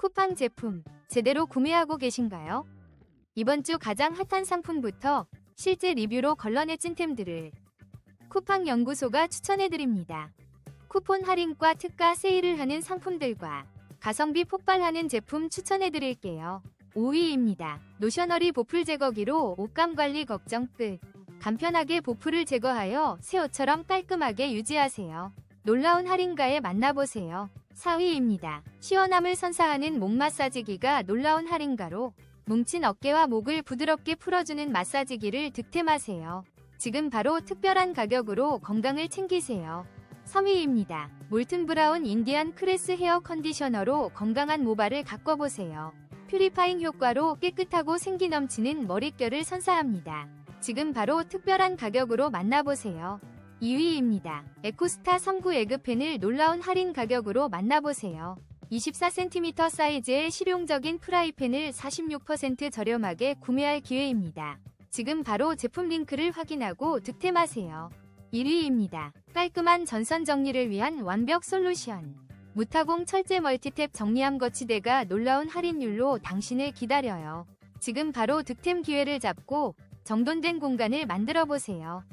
쿠팡 제품 제대로 구매하고 계신가요? 이번 주 가장 핫한 상품부터 실제 리뷰로 걸러내 찐템들을 쿠팡 연구소가 추천해드립니다. 쿠폰 할인과 특가 세일을 하는 상품들과 가성비 폭발하는 제품 추천해드릴게요. 5위입니다. 노셔너리 보풀 제거기로 옷감 관리 걱정 끝. 간편하게 보풀을 제거하여 새 옷처럼 깔끔하게 유지하세요. 놀라운 할인가에 만나보세요. 4위입니다. 시원함을 선사하는 목 마사지기가 놀라운 할인가로 뭉친 어깨와 목을 부드럽게 풀어주는 마사지기를 득템하세요. 지금 바로 특별한 가격으로 건강을 챙기세요. 3위입니다. 몰튼 브라운 인디안 크레스 헤어 컨디셔너로 건강한 모발을 가꿔보세요. 퓨리파잉 효과로 깨끗하고 생기 넘치는 머릿결을 선사합니다. 지금 바로 특별한 가격으로 만나보세요. 2위입니다. 에코스타 39 에그펜을 놀라운 할인 가격으로 만나보세요. 24cm 사이즈의 실용적인 프라이팬을 46% 저렴하게 구매할 기회입니다. 지금 바로 제품 링크를 확인하고 득템하세요. 1위입니다. 깔끔한 전선 정리를 위한 완벽 솔루션. 무타공 철제 멀티탭 정리함 거치대가 놀라운 할인율로 당신을 기다려요. 지금 바로 득템 기회를 잡고 정돈된 공간을 만들어 보세요.